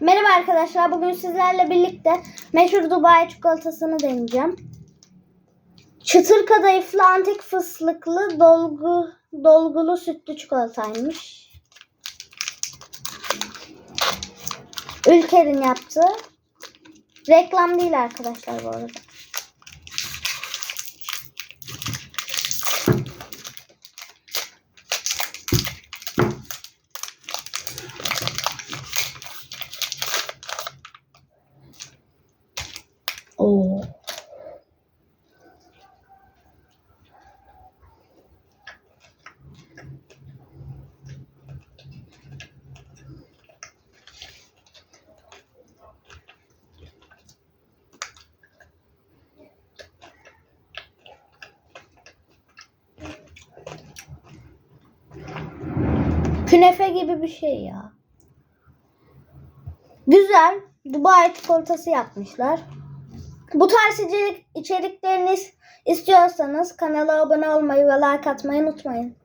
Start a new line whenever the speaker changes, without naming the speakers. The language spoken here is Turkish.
Merhaba arkadaşlar. Bugün sizlerle birlikte meşhur Dubai çikolatasını deneyeceğim. Çıtır kadayıflı antik fıstıklı dolgu dolgulu sütlü çikolataymış. Ülker'in yaptığı. Reklam değil arkadaşlar bu arada. Künefe gibi bir şey ya. Güzel. Dubai çikolatası yapmışlar. Bu tarz içerik, içeriklerini istiyorsanız kanala abone olmayı ve like atmayı unutmayın.